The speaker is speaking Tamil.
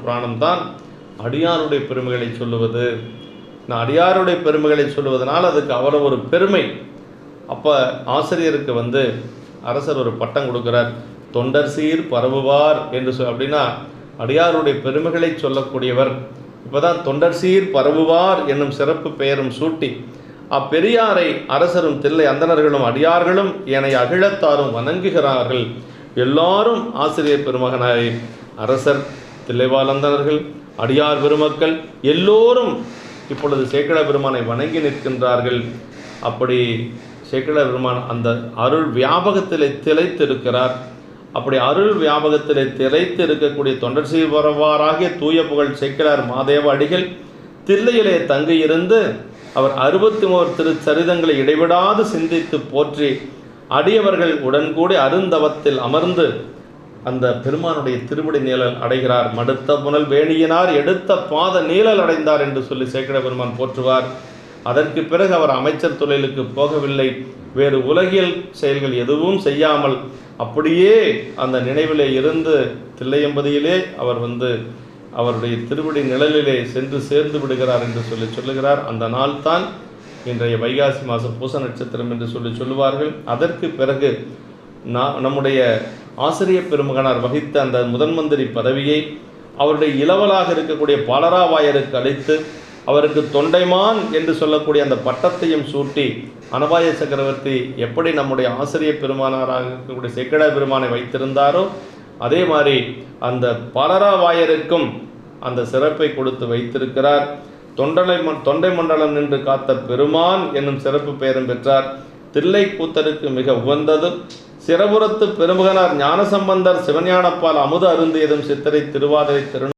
புராணம் தான் அடியாருடைய பெருமைகளை சொல்லுவது. நான் அடியாருடைய பெருமைகளை சொல்லுவதனால் அதுக்கு அவ்வளோ ஒரு பெருமை. அப்போ ஆசிரியருக்கு வந்து அரசர் ஒரு பட்டம் கொடுக்குறார். தொண்டர் சீர் பரவுவார் என்று சொல் அப்படின்னா அடியாருடைய பெருமைகளை சொல்லக்கூடியவர். இப்போ தான் தொண்டர் சீர் பரவுவார் என்னும் சிறப்பு பெயரும் சூட்டி அப்பெரியாரை அரசரும் தில்லை அந்தணர்களும் அடியார்களும் ஏனைய அகிழத்தாரும் வணங்குகிறார்கள். எல்லாரும் ஆசிரியர் பெருமகனாய் அரசர் தில்லைவாழந்தனர்கள் அடியார் பெருமக்கள் எல்லோரும் இப்பொழுது சேக்கட பெருமானை வணங்கி நிற்கின்றார்கள். அப்படி சேக்கட பெருமான் அந்த அருள் வியாபகத்திலே திளைத்திருக்கிறார். அப்படி அருள் வியாபகத்திலே திளைத்து இருக்கக்கூடிய தொண்டர் சீர்வரவாராகிய தூய புகழ் சேக்கிரார் மாதேவ அடிகள் தில்லையிலே தங்கியிருந்து அவர் அறுபத்தி ஓர் திருச்சரிதங்களை இடைவிடாது சிந்தித்து போற்றி அடியவர்கள் உடன்கூடி அருந்தவத்தில் அமர்ந்து அந்த பெருமானுடைய திருவடி நீழல் அடைகிறார். மடுத்த புனல் வேணியினார் எடுத்த பாத நீழல் அடைந்தார் என்று சொல்லி சேக்கட பெருமான் போற்றுவார். அதற்கு பிறகு அவர் அமைச்சர் தொழிலுக்கு போகவில்லை. வேறு உலகியல் செயல்கள் எதுவும் செய்யாமல் அப்படியே அந்த நினைவிலே இருந்து தில்லையம்பதியிலே அவர் வந்து அவருடைய திருவடி நிழலிலே சென்று சேர்ந்து விடுகிறார் என்று சொல்லி சொல்லுகிறார். அந்த நாள் தான் இன்றைய வைகாசி மாதம் பூச நட்சத்திரம் என்று சொல்லி சொல்லுவார்கள். அதற்கு பிறகு நான் நம்முடைய ஆசிரிய பெருமகனார் வகித்த அந்த முதன் மந்திரி பதவியை அவருடைய இளவலாக இருக்கக்கூடிய பாலராவாயருக்கு அளித்து அவருக்கு தொண்டைமான் என்று சொல்லக்கூடிய அந்த பட்டத்தையும் சூட்டி அனபாய சக்கரவர்த்தி எப்படி நம்முடைய ஆசிரிய பெருமானாராக இருக்கக்கூடிய செக்கட பெருமானை வைத்திருந்தாரோ அதே மாதிரி அந்த பாலராவாயருக்கும் அந்த சிறப்பை கொடுத்து வைத்திருக்கிறார். தொண்டலை மண் தொண்டை மண்டலம் நின்று காத்த பெருமான் என்னும் சிறப்பு பெயரும் பெற்றார். தில்லை கூத்தருக்கு மிக உகந்தது சிறபுரத்து பெருமகனார் ஞானசம்பந்தர் சிவஞானப்பால் அமுத அருந்தியதும் சித்திரை திருவாதிரை திரு